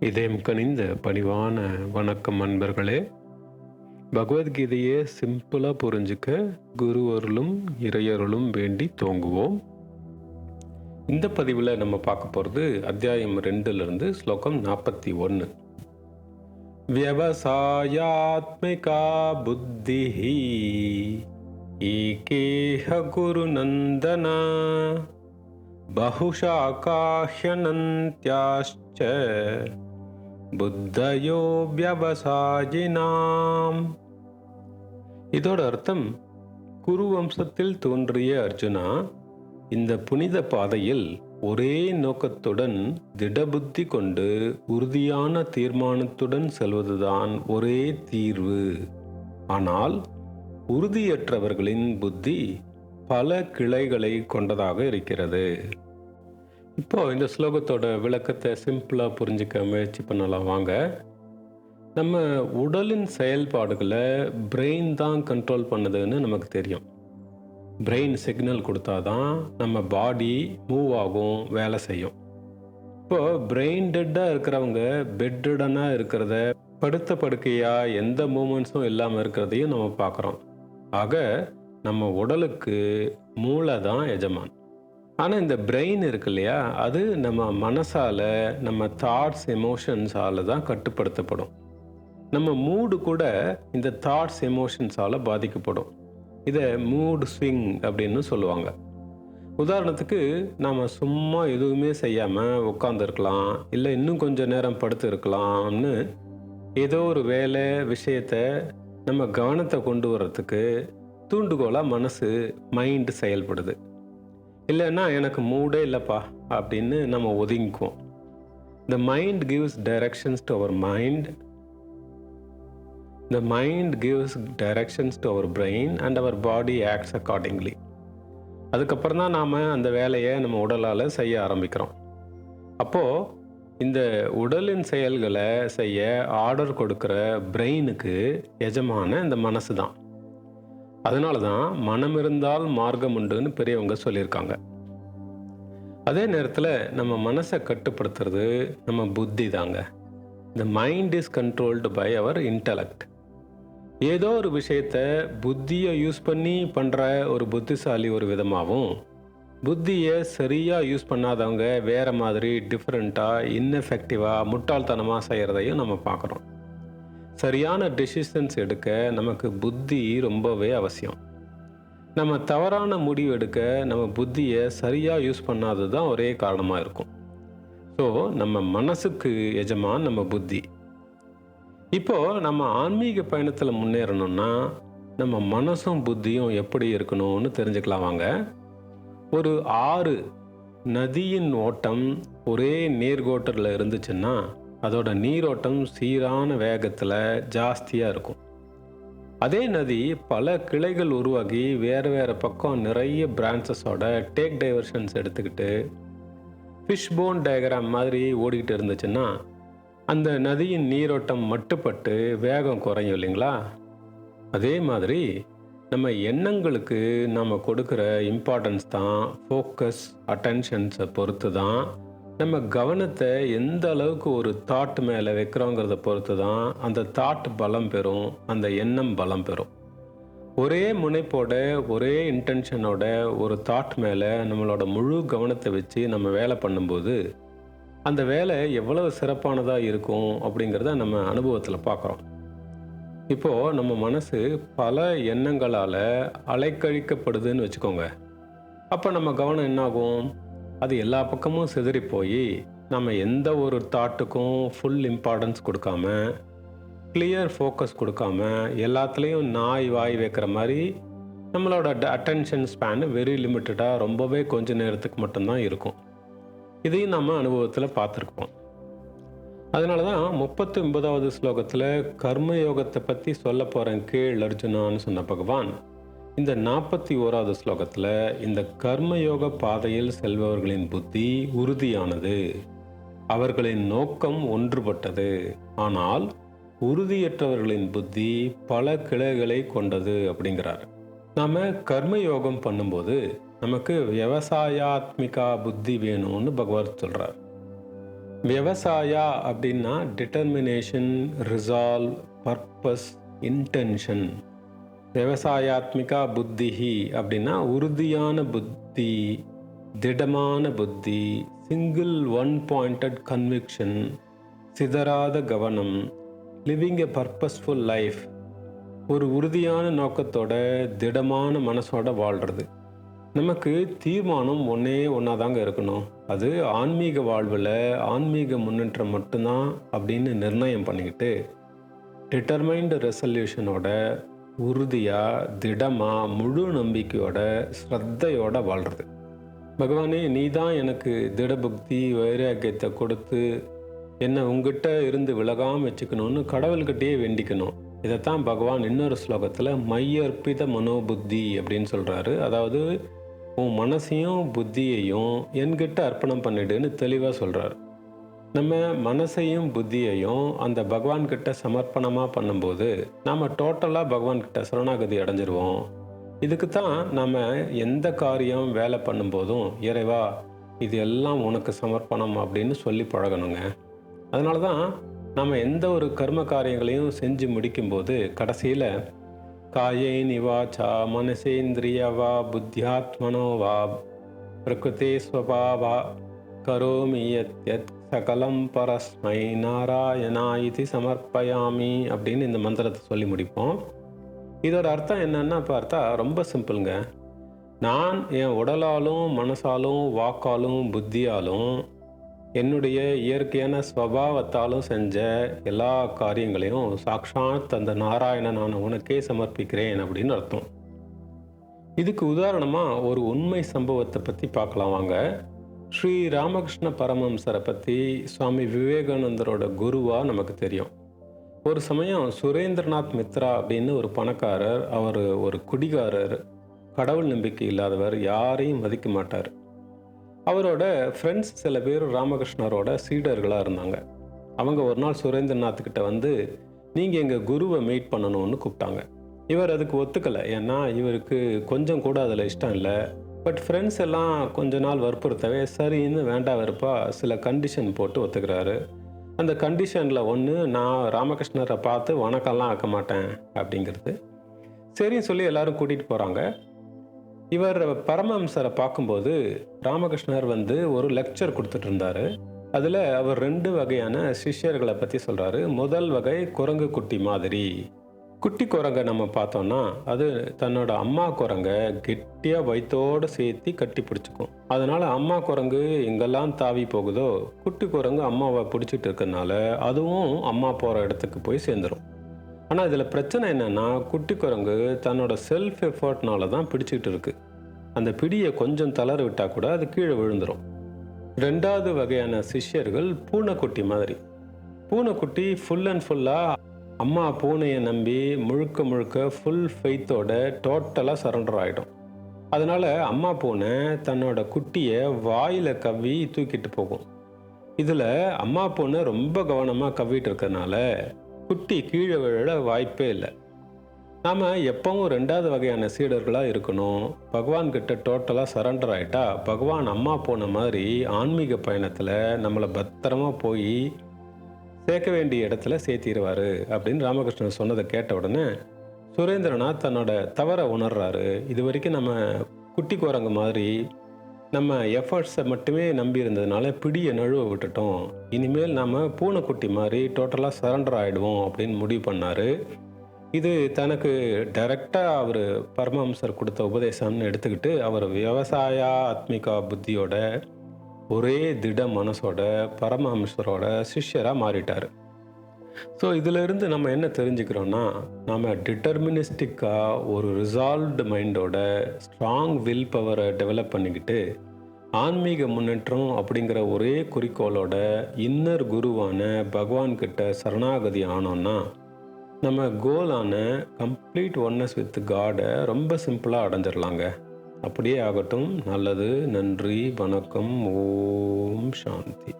இதயம் கனிந்த பணிவான வணக்கம் அன்பர்களே பகவத்கீதையை சிம்பிளாக புரிஞ்சுக்க குரு அருளும் இறையருளும் வேண்டி தோங்குவோம் இந்த பதிவில் நம்ம பார்க்க போகிறது அத்தியாயம் ரெண்டுலேருந்து ஸ்லோகம் நாற்பத்தி ஒன்று வியவசாயாத்மிகா புத்தி ஈகேஹ குருநந்தனா बहुशाकाह्यनन्त्याश्च புத்தயோ வியவசாயினாம் இதோட அர்த்தம் குரு வம்சத்தில் தோன்றிய அர்ஜுனா இந்த புனித பாதையில் ஒரே நோக்கத்துடன் திடபுத்தி கொண்டு உறுதியான தீர்மானத்துடன் செல்வதுதான் ஒரே தீர்வு. ஆனால் உறுதியற்றவர்களின் புத்தி பல கிளைகளை கொண்டதாக இருக்கிறது. இப்போது இந்த ஸ்லோகத்தோட விளக்கத்தை சிம்பிளாக புரிஞ்சிக்க முயற்சி பண்ணலாம். வாங்க. நம்ம உடலின் செயல்பாடுகளை பிரெயின் தான் கண்ட்ரோல் பண்ணுதுன்னு நமக்கு தெரியும். பிரெயின் சிக்னல் கொடுத்தா தான் நம்ம பாடி மூவ் ஆகும் வேலை செய்யும். இப்போது பிரெயின் டெட்டாக இருக்கிறவங்க பெட்டடனாக இருக்கிறத படுத்த படுக்கையாக எந்த மூமெண்ட்ஸும் இல்லாமல் இருக்கிறதையும் நம்ம பார்க்குறோம். ஆக நம்ம உடலுக்கு மூளை தான் எஜமான். ஆனால் இந்த பிரெயின் இருக்கு இல்லையா? அது நம்ம மனசால் நம்ம தாட்ஸ் எமோஷன்ஸால் தான் கட்டுப்படுத்தப்படும். நம்ம மூடு கூட இந்த தாட்ஸ் எமோஷன்ஸால் பாதிக்கப்படும். இதை மூடு ஸ்விங் அப்படின்னு சொல்லுவாங்க. உதாரணத்துக்கு நாம் சும்மா எதுவுமே செய்யாமல் உட்காந்துருக்கலாம் இல்லை இன்னும் கொஞ்சம் நேரம் படுத்து இருக்கலாம்னு ஏதோ ஒரு வேலை விஷயத்தை நம்ம கவனத்தை கொண்டு வர்றதுக்கு தூண்டுகோலாக மனசு மைண்டு செயல்படுது. இல்லைன்னா எனக்கு மூடே இல்லைப்பா அப்படின்னு நம்ம ஒதுங்கிக்குவோம். The mind gives directions to our mind the mind gives directions to our brain and our body acts accordingly அதுக்கப்புறம் தான் நாம் அந்த வேலையை நம்ம உடலால் செய்ய ஆரம்பிக்கிறோம். அப்போது இந்த உடலின் செயல்களை செய்ய ஆர்டர் கொடுக்குற பிரெயினுக்கு எஜமான இந்த மனசு தான். அதனால தான் மனம் இருந்தால் மார்க்கம் உண்டுன்னு பெரியவங்க சொல்லியிருக்காங்க. அதே நேரத்தில் நம்ம மனசை கட்டுப்படுத்துறது நம்ம புத்தி தாங்க இந்த mind is controlled by our intellect ஏதோ ஒரு விஷயத்த புத்தியை யூஸ் பண்ணி பண்ணுற ஒரு புத்திசாலி ஒரு விதமாகவும் புத்தியை சரியாக யூஸ் பண்ணாதவங்க வேறு மாதிரி டிஃப்ரெண்ட்டாக இன்எஃபெக்டிவாக முட்டாள்தனமாக செய்கிறதையும் நம்ம பார்க்குறோம். சரியான டெசிஷன்ஸ் எடுக்க நமக்கு புத்தி ரொம்பவே அவசியம். நம்ம தவறான முடிவு எடுக்க நம்ம புத்தியை சரியாக யூஸ் பண்ணாதது தான் ஒரே காரணமாக இருக்கும். ஸோ நம்ம மனசுக்கு எஜமான் நம்ம புத்தி. இப்போது நம்ம ஆன்மீக பயணத்தில் முன்னேறணும்னா நம்ம மனசும் புத்தியும் எப்படி இருக்கணும்னு தெரிஞ்சுக்கலாம் வாங்க. ஒரு ஆறு நதியின் ஓட்டம் ஒரே நேர்கோட்டரில் இருந்துச்சுன்னா அதோட நீரோட்டம் சீரான வேகத்தில் ஜாஸ்தியாக இருக்கும். அதே நதி பல கிளைகள் உருவாகி வேறு வேறு பக்கம் நிறைய பிரான்ச்சஸோட டேக் டைவர்ஷன்ஸ் எடுத்துக்கிட்டு ஃபிஷ் போன் டயக்ராம் மாதிரி ஓடிக்கிட்டு இருந்துச்சுன்னா அந்த நதியின் நீரோட்டம் மட்டுப்பட்டு வேகம் குறையும் இல்லைங்களா? அதே மாதிரி நம்ம எண்ணங்களுக்கு நம்ம கொடுக்குற இம்பார்ட்டன்ஸ் தான் ஃபோக்கஸ் அட்டென்ஷன்ஸை பொறுத்து தான் நம்ம கவனத்தை எந்த அளவுக்கு ஒரு தாட் மேலே வைக்கிறோங்கிறத பொறுத்து தான் அந்த தாட் பலம் பெறும் அந்த எண்ணம் பலம் பெறும். ஒரே முனைப்போட ஒரே இன்டென்ஷனோட ஒரு தாட் மேலே நம்மளோட முழு கவனத்தை வச்சு நம்ம வேலை பண்ணும்போது அந்த வேலை எவ்வளவு சிறப்பானதாக இருக்கும் அப்படிங்கிறத நம்ம அனுபவத்தில் பார்க்குறோம். இப்போது நம்ம மனசு பல எண்ணங்களால் அலைக்கழிக்கப்படுதுன்னு வச்சுக்கோங்க. அப்போ நம்ம கவனம் என்னாகும்? அது எல்லா பக்கமும் சிதறி போய் நம்ம எந்த ஒரு தாட்டுக்கும் ஃபுல் இம்பார்ட்டன்ஸ் கொடுக்காம கிளியர் ஃபோக்கஸ் கொடுக்காம எல்லாத்துலேயும் நாய் வாய் வைக்கிற மாதிரி நம்மளோட அட்டென்ஷன் ஸ்பேன் வெரி லிமிட்டடாக ரொம்பவே கொஞ்ச நேரத்துக்கு மட்டும்தான் இருக்கும். இதையும் நம்ம அனுபவத்தில் பார்த்துருக்கோம். அதனால தான் முப்பத்தி ஒன்பதாவது ஸ்லோகத்தில் கர்மயோகத்தை பற்றி சொல்ல போகிறேன் கீழ் அர்ஜுனான்னு சொன்ன பகவான் இந்த நாற்பத்தி ஓராவது ஸ்லோகத்தில் இந்த கர்மயோக பாதையில் செல்பவர்களின் புத்தி உறுதியானது. அவர்களின் நோக்கம் ஒன்றுபட்டது. ஆனால் உறுதியற்றவர்களின் புத்தி பல கிளைகளை கொண்டது அப்படிங்கிறார். நாம் கர்மயோகம் பண்ணும்போது நமக்கு விவசாயாத்மிகா புத்தி வேணும்னு பகவத் சொல்கிறார் விவசாயா அப்படின்னா டிட்டர்மினேஷன் ரிசால்வ் பர்பஸ் இன்டென்ஷன் விவசாயாத்மிகா புத்திஹி அப்படின்னா உறுதியான புத்தி திடமான புத்தி சிங்கிள் ஒன் பாயிண்டட் கன்விக்ஷன் சிதறாத கவனம் லிவிங் எ பர்பஸ்ஃபுல் லைஃப் ஒரு உறுதியான நோக்கத்தோட திடமான மனசோட வாழ்கிறது நமக்கு தீர்மானம் ஒன்றே ஒன்றா தாங்க இருக்கணும். அது ஆன்மீக வாழ்வில் ஆன்மீக முன்னேற்றம் மட்டும்தான் அப்படின்னு நிர்ணயம் பண்ணிக்கிட்டு டிட்டர்மைண்டு ரெசல்யூஷனோட உறுதியாக திடமாக முழு நம்பிக்கையோட ஸ்ரத்தையோட வாழ்கிறது பகவானே நீ தான் எனக்கு திடபக்தி வைராக்கியத்தை கொடுத்து என்னை உங்ககிட்ட இருந்து விலகாமல் வச்சுக்கணும்னு கடவுள்கிட்டயே வேண்டிக்கணும். இதைத்தான் பகவான் இன்னொரு ஸ்லோகத்தில் மையர்ப்பித மனோபுத்தி அப்படின்னு சொல்கிறாரு அதாவது உன் மனசையும் புத்தியையும் என்கிட்ட அர்ப்பணம் பண்ணிடுன்னு தெளிவாக சொல்கிறார் நம்ம மனசையும் புத்தியையும் அந்த பகவான்கிட்ட சமர்ப்பணமாக பண்ணும்போது நாம் டோட்டலாக பகவான்கிட்ட சரணாகதி அடைஞ்சிருவோம். இதுக்கு தான் நம்ம எந்த காரியம் வேலை பண்ணும்போதும் இறைவா இது எல்லாம் உனக்கு சமர்ப்பணம் அப்படின்னு சொல்லி பழகணுங்க. அதனால தான் நம்ம எந்த ஒரு கர்ம காரியங்களையும் செஞ்சு முடிக்கும்போது கடைசியில் காயை நிவாச்சா மனசேந்திரியவா புத்தியாத்மனோவா பிரகிருதே ஸ்வபாவா கரோமி யத் யத் சகலம் பரஸ்மை நாராயணா இது சமர்ப்பயாமி அப்படின்னு இந்த மந்திரத்தை சொல்லி முடிப்போம். இதோட அர்த்தம் என்னன்னா பார்த்தா ரொம்ப சிம்பிளுங்க. நான் என் உடலாலும் மனசாலும் வாக்காலும் புத்தியாலும் என்னுடைய இயற்கையான ஸ்வபாவத்தாலும் செஞ்ச எல்லா காரியங்களையும் சாக்ஷாத் அந்த நாராயணனான உனக்கே சமர்ப்பிக்கிறேன் அப்படின்னு அர்த்தம். இதுக்கு உதாரணமாக ஒரு உண்மை சம்பவத்தை பற்றி பார்க்கலாம் வாங்க. ஸ்ரீ ராமகிருஷ்ண பரமம்சரை பற்றி சுவாமி விவேகானந்தரோட குருவாக நமக்கு தெரியும். ஒரு சமயம் சுரேந்திரநாத் மித்ரா அப்படின்னு ஒரு பணக்காரர் அவர் ஒரு குடிகாரர் கடவுள் நம்பிக்கை இல்லாதவர் யாரையும் மதிக்க மாட்டார். அவரோட ஃப்ரெண்ட்ஸ் சில பேர் ராமகிருஷ்ணரோட சீடர்களாக இருந்தாங்க. அவங்க ஒரு நாள் சுரேந்திரநாத் கிட்ட வந்து நீங்கள் எங்கள் குருவை மீட் பண்ணணும்னு கூப்பிட்டாங்க. இவர் அதுக்கு ஒத்துக்கலை. ஏன்னா இவருக்கு கொஞ்சம் கூட அதில் இஷ்டம் இல்லை. பட் ஃப்ரெண்ட்ஸ் எல்லாம் கொஞ்ச நாள் வற்புறுத்தவே சரின்னு வேண்டாம் வெறுப்பா சில கண்டிஷன் போட்டு ஒத்துக்கிறாரு. அந்த கண்டிஷனில் ஒன்று நான் ராமகிருஷ்ணரை பார்த்து வணக்கம்லாம் ஆக்க மாட்டேன் அப்படிங்கிறது. சரின்னு சொல்லி எல்லாரும் கூட்டிகிட்டு போகிறாங்க இவர் பரமஹம்சரை பார்க்கும்போது ராமகிருஷ்ணர் வந்து ஒரு லெக்சர் கொடுத்துட்டு இருந்தாரு. அதில் அவர் ரெண்டு வகையான சிஷ்யர்களை பற்றி சொல்கிறாரு முதல் வகை குரங்கு குட்டி மாதிரி. குட்டி குரங்கை நம்ம பார்த்தோம்னா அது தன்னோட அம்மா குரங்கை கெட்டியாக வயிற்றோடு சேர்த்து கட்டி பிடிச்சிக்கும். அதனால் அம்மா குரங்கு எங்கெல்லாம் தாவி போகுதோ குட்டி குரங்கு அம்மாவை பிடிச்சிட்டு இருக்கறனால அதுவும் அம்மா போகிற இடத்துக்கு போய் சேர்ந்துடும் ஆனால் இதில் பிரச்சனை என்னென்னா குட்டி குரங்கு தன்னோட செல்ஃப் எஃபர்ட்னால தான் பிடிச்சிக்கிட்டு இருக்கு. அந்த பிடியை கொஞ்சம் தளர விட்டால் கூட அது கீழே விழுந்துடும் ரெண்டாவது வகையான சிஷ்யர்கள் பூனைக்குட்டி மாதிரி. பூனைக்குட்டி ஃபுல் அண்ட் ஃபுல்லாக அம்மா பூனையை நம்பி முழுக்க முழுக்க ஃபுல் ஃபெய்த்தோட டோட்டலாக சரண்டர் ஆகிடும் அதனால் அம்மா பூனை தன்னோட குட்டியை வாயில் கவ்வி தூக்கிட்டு போகும். இதில் அம்மா பூனை ரொம்ப கவனமாக கவ்விட்டு இருக்கறனால குட்டி கீழே விழ வாய்ப்பே இல்லை. நாம் எப்பவும் ரெண்டாவது வகையான சீடர்களாக இருக்கணும். பகவான்கிட்ட டோட்டலாக சரண்டர் ஆகிட்டா பகவான் அம்மா போன மாதிரி ஆன்மீக பயணத்தில் நம்மளை பத்திரமா போய் சேர்க்க வேண்டிய இடத்துல சேர்த்திடுவார் அப்படின்னு ராமகிருஷ்ணன் சொன்னதை கேட்ட உடனே சுரேந்திரநாத் தன்னோட தவறை உணர்றாரு. இது வரைக்கும் நம்ம குட்டி குரங்கு மாதிரி நம்ம எஃபர்ட்ஸை மட்டுமே நம்பி இருந்ததுனால பிடியை நழுவ விட்டுட்டோம். இனிமேல் நம்ம பூனைக்குட்டி மாதிரி டோட்டலாக சரண்டர் ஆகிடுவோம் அப்படின்னு முடிவு பண்ணார். இது தனக்கு டைரெக்டாக அவர் பரமஹம்சர் கொடுத்த உபதேசம்னு எடுத்துக்கிட்டு அவர் விவசாய ஆத்மிகா புத்தியோட ஒரே திட மனசோட பரமஹம்சரோட சிஷ்யராக மாறிட்டார். ஸோ இதிலிருந்து நம்ம என்ன தெரிஞ்சுக்கிறோன்னா நம்ம டிட்டர்மினிஸ்டிக்காக ஒரு ரிசால்வ்டு மைண்டோட ஸ்ட்ராங் வில் பவரை டெவலப் பண்ணிக்கிட்டு ஆன்மீக முன்னேற்றம் அப்படிங்கிற ஒரே குறிக்கோளோட இன்னர் குருவான பகவான்கிட்ட சரணாகதி ஆனோன்னா நம்ம கோலான கம்ப்ளீட் ஒன்னஸ் வித் காடை ரொம்ப சிம்பிளாக அடைஞ்சிடலாங்க அப்படியே ஆகட்டும். நல்லது நன்றி வணக்கம் ஓம் சாந்தி.